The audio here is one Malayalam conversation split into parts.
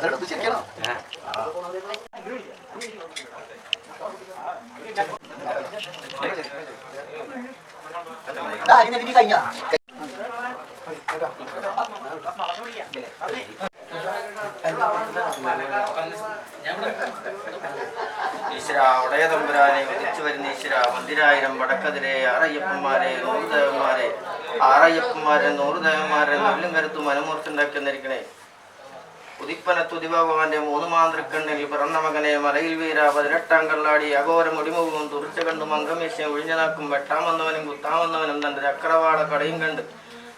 അതെടുത്ത് ചിരിക്കണം. ഈശ്വര ഉടയ തമ്പുരാനെ വിളിച്ചു വരുന്ന ഈശ്വര മന്ദിരായിരം വടക്കതിരെ ആറയ്യപ്പന്മാരെ നൂറ് ദേവന്മാരെ ആറയ്യപ്പന്മാരെ നൂറ് ദേവന്മാരെ നെല്ലും കരുത്തും മനമൂർത്തുണ്ടാക്കി വന്നിരിക്കണേ. ഉദിപ്പന തുതിഭഗവാന്റെ മൂന്ന് മാന്ത്രിക്കണ്ണിൽ പിറന്ന മകനെ മലയിൽ വീര പതിനെട്ടാം കള്ളാടി അഘോര മുടിമുഖവും തുറച്ച കണ്ടു മംഗമേശ്യം ഒഴിഞ്ഞനാക്കും വെട്ടാമെന്നവനും കുത്താമെന്നവനും തന്റെ ചക്രവാള കടയും കണ്ട്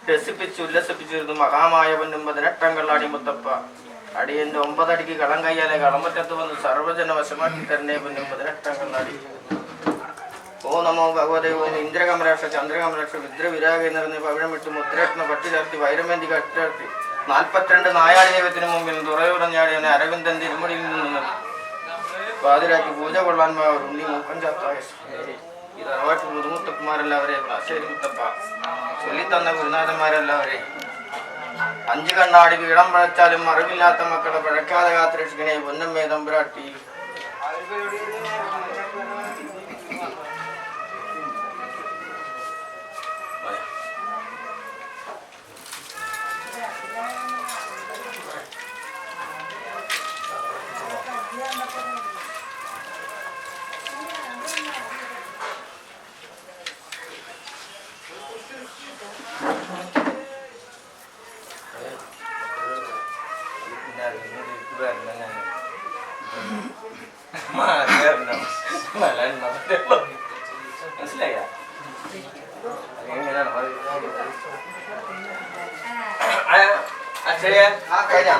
രസിപ്പിച്ച് ഉല്ലസിപ്പിച്ചിരുന്നു മഹാമായവനും പതിനെട്ടാം കള്ളാടി മുത്തപ്പ. അടിയന്റെ ഒമ്പതടിക്ക് കളം കയ്യാലെ കളമറ്റത്ത് വന്ന് സർവജന വശമാക്കി തരണേ പൊന്നും പതിനെട്ടാം കള്ളാടി. ഓ നമോ ഭഗവതേ ഓം ഇന്ദ്രകമലാക്ഷ ചന്ദ്രകമലാക്ഷ വിദ്രവിരാഗ നിറഞ്ഞ് പവിഴമിട്ട് മുദ്രരത്ന പട്ടിലാർത്തി വൈരമേന്തി കട്ടിചേർത്തി നാൽപ്പത്തിരണ്ട് നായാടി ദൈവത്തിന് മുമ്പിൽ തുറയുടഞ്ഞാടിയവനെ അരവിന്ദൻ തിരുമുടിയിൽ നിന്ന് പാതിരാക്കി പൂജ കൊള്ളാൻ ഒരു ഉണ്ണി മൂക്കൻ ചാത്തായ ഈ തറവാട്ട് മുതുമുത്തപ്പന്മാരെല്ലാവരെയും ആശേരി മുത്തപ്പ. ചൊല്ലിത്തന്ന ഗുരുനാഥന്മാരെല്ലാവരെ. അഞ്ചു കണ്ണാടി വീടം പഴച്ചാലും അറിവില്ലാത്ത മക്കളെ പഴക്കാതെ കാത്തിരക്ഷിക്കണേ പൊന്നമ്മേ തമ്പുരാട്ടി. മനസ്സിലായ അക്ഷയ ആ കഴിഞ്ഞ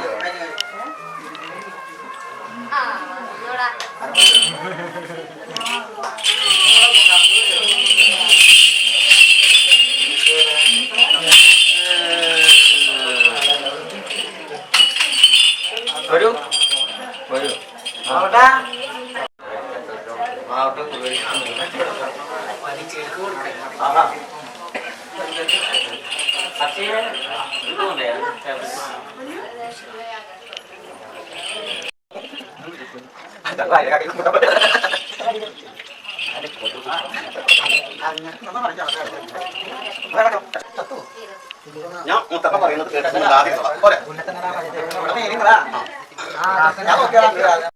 വരൂ. വരൂ. ഞാൻ മുത്തപ്പ പറയുന്നത് കേട്ടിട്ട് പോരെ. Ah, tenemos que batear.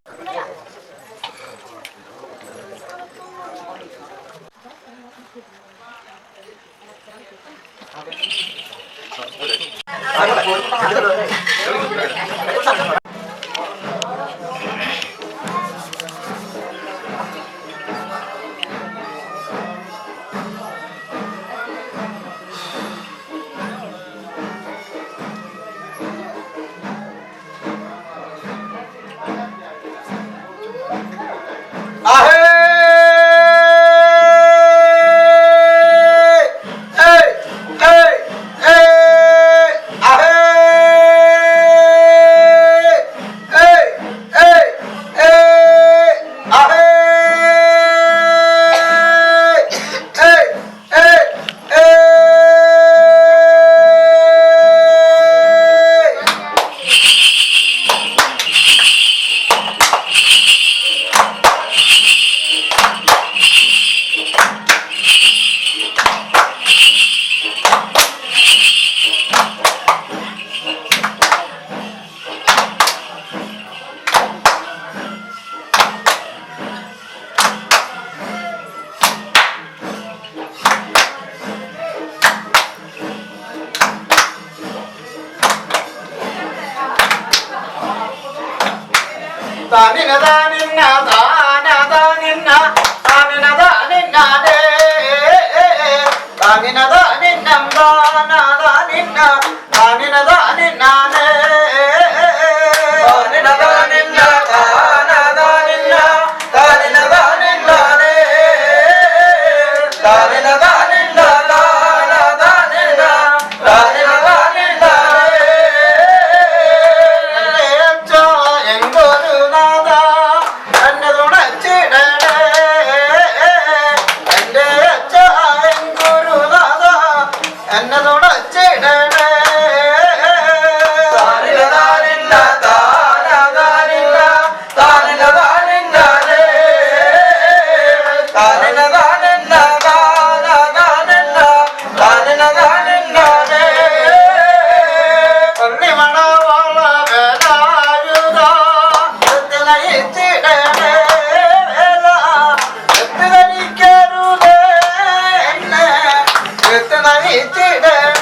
ತಾನಿನದ ನಿನ್ನ ತಾನದ ನಿನ್ನ ತಾನಿನದ ನಿನ್ನ baby.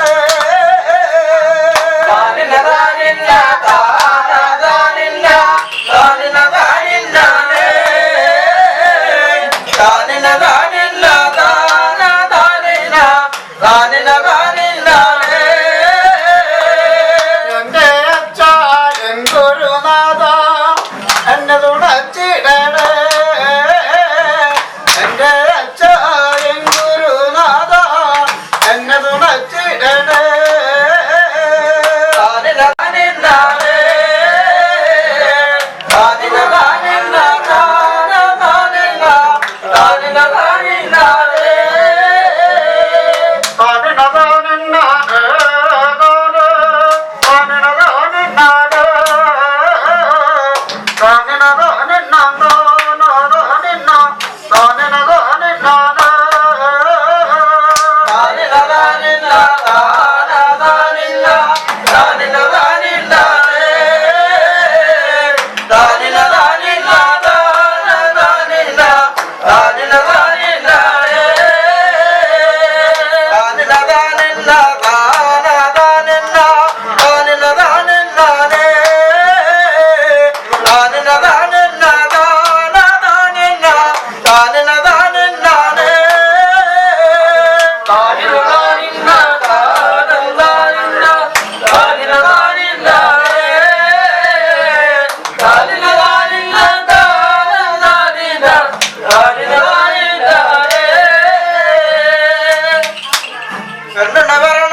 நல்ல நகர